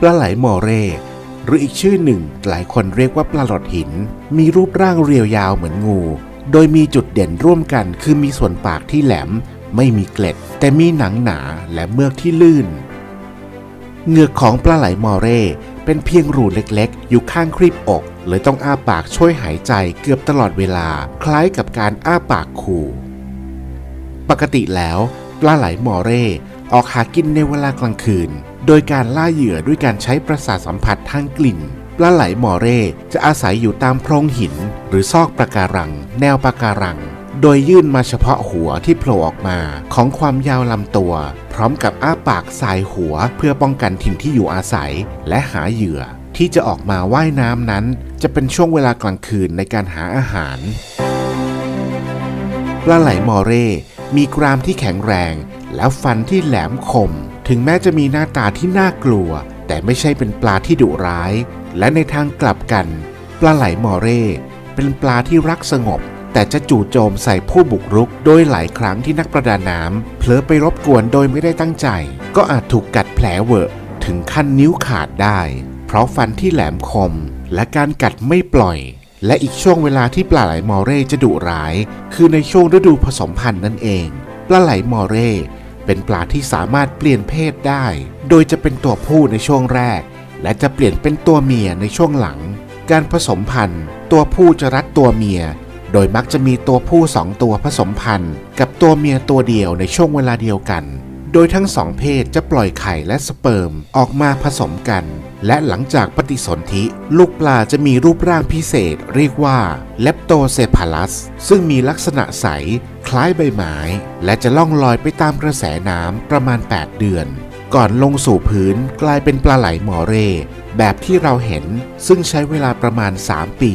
ปลาไหลมอเร่ หรืออีกชื่อหนึ่งหลายคนเรียกว่าปลาหลอดหิน มีรูปร่างเรียวยาวเหมือนงู โดยมีจุดเด่นร่วมกัน คือมีส่วนปากที่แหลม ไม่มีเกล็ด แต่มีหนังหนาและเมือกที่ลื่นเหงือกของปลาไหลมอเร่เป็นเพียงรูเล็กๆ อยู่ข้างครีบอก เลยต้องอ้าปากช่วยหายใจเกือบตลอดเวลา คล้ายกับการอ้าปากขู่ ปกติแล้ว ปลาไหลมอเร่ ออกหากินในเวลากลางคืน โดยการล่าเหยื่อด้วยการใช้ประสาทสัมผัสทางกลิ่น ปลาไหลมอเร่จะอาศัยอยู่ตามโพรงหิน หรือซอกปะการัง แนวปะการัง โดยยื่นมาเฉพาะหัวที่โผล่ออกมาของความยาวลำตัว พร้อมกับอ้าปากสายหัวเพื่อป้องกันถิ่นที่อยู่อาศัย และหาเหยื่อ ที่จะออกมาว่ายน้ำนั้น จะเป็นช่วงเวลากลางคืนในการหาอาหาร ปลาไหลมอเร่ มีกรามที่แข็งแรง แล้วฟันที่แหลมคม ถึงแม้จะมีหน้าตาที่น่ากลัว แต่ไม่ใช่เป็นปลาที่ดุร้าย และในทางกลับกัน ปลาไหลมอเร่ เป็นปลาที่รักสงบ แต่จะจู่โจมใส่ผู้บุกรุก โดยหลายครั้งที่นักประดาน้ำเผลอไปรบกวนโดยไม่ได้ตั้งใจ ก็อาจถูกกัดแผลเวอะถึงขั้นนิ้วขาดได้ เพราะฟันที่แหลมคม และการกัดไม่ปล่อย และอีกช่วงเวลาที่ปลาไหลมอเร่จะดุร้าย คือในช่วงฤดูผสมพันธุ์นั่นเอง ปลาไหลมอเร่เป็นปลาที่สามารถเปลี่ยนเพศได้ โดยจะเป็นตัวผู้ในช่วงแรก และจะเปลี่ยนเป็นตัวเมียในช่วงหลัง การผสมพันธุ์ ตัวผู้จะรัดตัวเมีย โดยมักจะมีตัวผู้สองตัวผสมพันธุ์ กับตัวเมียตัวเดียวในช่วงเวลาเดียวกัน โดยทั้งสองเพศจะปล่อยไข่และสเปิร์มออกมาผสมกัน และหลังจากปฏิสนธิ ลูกปลาจะมีรูปร่างพิเศษเรียกว่าเลปโตเซพาลัส ซึ่งมีลักษณะใส คล้ายใบไม้ และจะล่องลอยไปตามกระแสน้ำประมาณ 8 เดือน ก่อนลงสู่พื้นกลายเป็นปลาไหลหมอเร่ แบบที่เราเห็นซึ่งใช้เวลาประมาณ 3 ปี